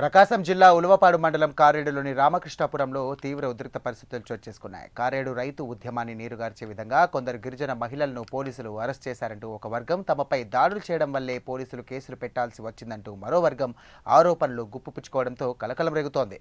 ప్రకాశం జిల్లా ఉలవపాడు మండలం కారేడులోని రామకృష్ణాపురంలో తీవ్ర ఉద్రిక్త పరిస్థితులు చోటు చేసుకున్నాయి. కారేడు రైతు ఉద్యమాన్ని నీరుగార్చే విధంగా కొందరు గిరిజన మహిళలను పోలీసులు అరెస్ట్ చేశారంటూ ఒక వర్గం తమపై దాడులు చేయడం వల్లే పోలీసులు కేసులు పెట్టాల్సి వచ్చిందంటూ మరో వర్గం ఆరోపణలు గుప్పుపుచ్చుకోవడంతో కలకలం రేగుతోంది.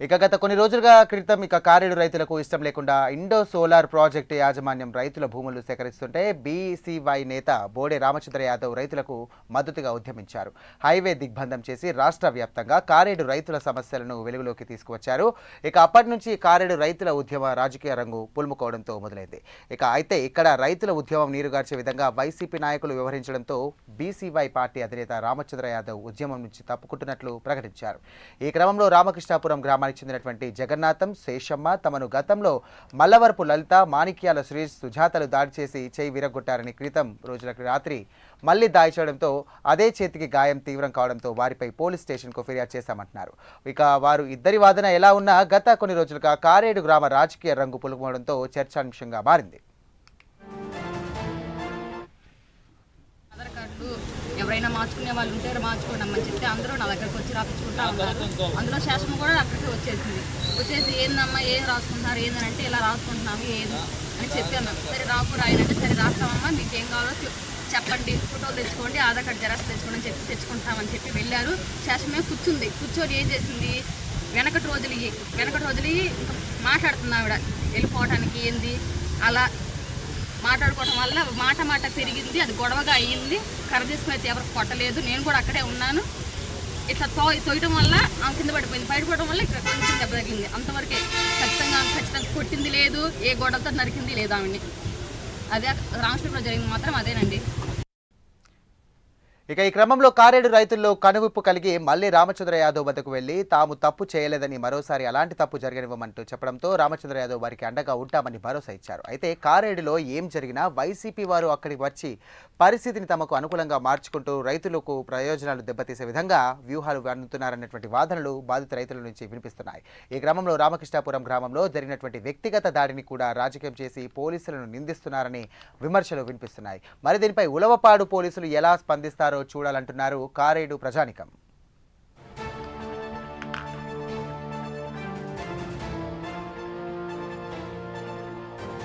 ఇక గత కొన్ని రోజులుగా క్రితం ఇక కారేడు రైతులకు ఇష్టం లేకుండా ఇండో సోలార్ ప్రాజెక్టు యాజమాన్యం రైతుల భూములు సేకరిస్తుంటే బీసీవై నేత బోడే రామచంద్ర యాదవ్ రైతులకు మద్దతుగా ఉద్యమించారు. హైవే దిగ్బంధం చేసి రాష్ట్ర వ్యాప్తంగా కారేడు రైతుల సమస్యలను వెలుగులోకి తీసుకువచ్చారు. ఇక అప్పటి నుంచి కారేడు రైతుల ఉద్యమ రాజకీయ రంగు పులుముకోవడంతో మొదలైంది. ఇక అయితే ఇక్కడ రైతుల ఉద్యమం నీరుగార్చే విధంగా వైసీపీ నాయకులు వ్యవహరించడంతో బీసీవై పార్టీ అధినేత రామచంద్ర యాదవ్ ఉద్యమం నుంచి తప్పుకుంటున్నట్లు ప్రకటించారు. ఈ క్రమంలో రామకృష్ణాపురం గ్రామానికి చెందినటువంటి జగన్నాథం శేషమ్మ తమను గతంలో మల్లవరపు లలిత మాణిక్యాల సురేష్ సుజాతలు దాడి చేసి చేయి విరగొట్టారని క్రితం రోజుల రాత్రి మళ్ళీ దాడి చేయడంతో అదే చేతికి గాయం తీవ్రం కావడంతో వారిపై పోలీస్ స్టేషన్కు ఫిర్యాదు చేశామంటున్నారు. ఇక వారు ఇద్దరి వాదన ఎలా ఉన్నా గత కొన్ని రోజులుగా కారేడు గ్రామ రాజకీయ రంగు పులుకోవడంతో చర్చాంశంగా మారింది. ఎవరైనా మార్చుకునే వాళ్ళు ఉంటే మార్చుకోండి అమ్మని చెప్తే అందరూ నా దగ్గరకు వచ్చి రాపించుకుంటా ఉన్నారు. అందులో శాసనం కూడా అక్కడికి వచ్చేసింది. వచ్చేసి ఏందమ్మా ఏం రాసుకుంటున్నారు ఏందని అంటే ఇలా రాసుకుంటున్నాము ఏది అని చెప్పాను సరే రాకు రాయనంటే సరే రాస్తామమ్మా మీకు ఏం కావాలో చెప్పండి ఫోటోలు తెచ్చుకోండి ఆధార్ కార్డు జెరాక్స్ తెచ్చుకోండి అని చెప్పి తెచ్చుకుంటామని చెప్పి వెళ్ళారు. శాసనమే కూర్చుంది. కూర్చొని ఏం చేసింది? వెనకటి రోజులు వెనకటి రోజులు ఇంకా మాట్లాడుతుంది ఆవిడ. వెళ్ళిపోవటానికి ఏంది? అలా మాట్లాడుకోవడం వల్ల మాట మాట పెరిగింది అది గొడవగా అయ్యింది కర్ర తీసుకుని అయితే ఎవరికి కొట్టలేదు. నేను కూడా అక్కడే ఉన్నాను. ఇట్లా తో తోయటం వల్ల ఆ కింద పడిపోయింది. బయటపడడం వల్ల ఇక్కడ కొంచెం దెబ్బ తగిలింది. అంతవరకే ఖచ్చితంగా ఖచ్చితంగా కొట్టింది లేదు. ఏ గొడవతో నరికింది లేదు ఆమెని. అదే రామకృష్ణలో జరిగింది మాత్రం అదేనండి. ఇక ఈ క్రమంలో కారేడు రైతుల్లో కనువిప్పు కలిగి మళ్ళీ రామచంద్ర యాదవ్ వద్దకు వెళ్ళి తాము తప్పు చేయలేదని మరోసారి అలాంటి తప్పు జరగనివ్వమంటూ చెప్పడంతో రామచంద్ర యాదవ్ వారికి అండగా ఉంటామని భరోసా ఇచ్చారు. అయితే కారేడులో ఏం జరిగినా వైసీపీ వారు అక్కడికి వచ్చి పరిస్థితిని తమకు అనుకూలంగా మార్చుకుంటూ రైతులకు ప్రయోజనాలు దెబ్బతీసే విధంగా వ్యూహాలు అందుతున్నారన్నటువంటి వాదనలు బాధిత రైతుల నుంచి వినిపిస్తున్నాయి. ఈ క్రమంలో రామకృష్ణాపురం గ్రామంలో జరిగినటువంటి వ్యక్తిగత దాడిని కూడా రాజకీయం చేసి పోలీసులను నిందిస్తున్నారని విమర్శలు వినిపిస్తున్నాయి. మరి దీనిపై ఉలవపాడు పోలీసులు ఎలా స్పందిస్తారు? చూడాలంటున్నారు కారేడు ప్రజానికం.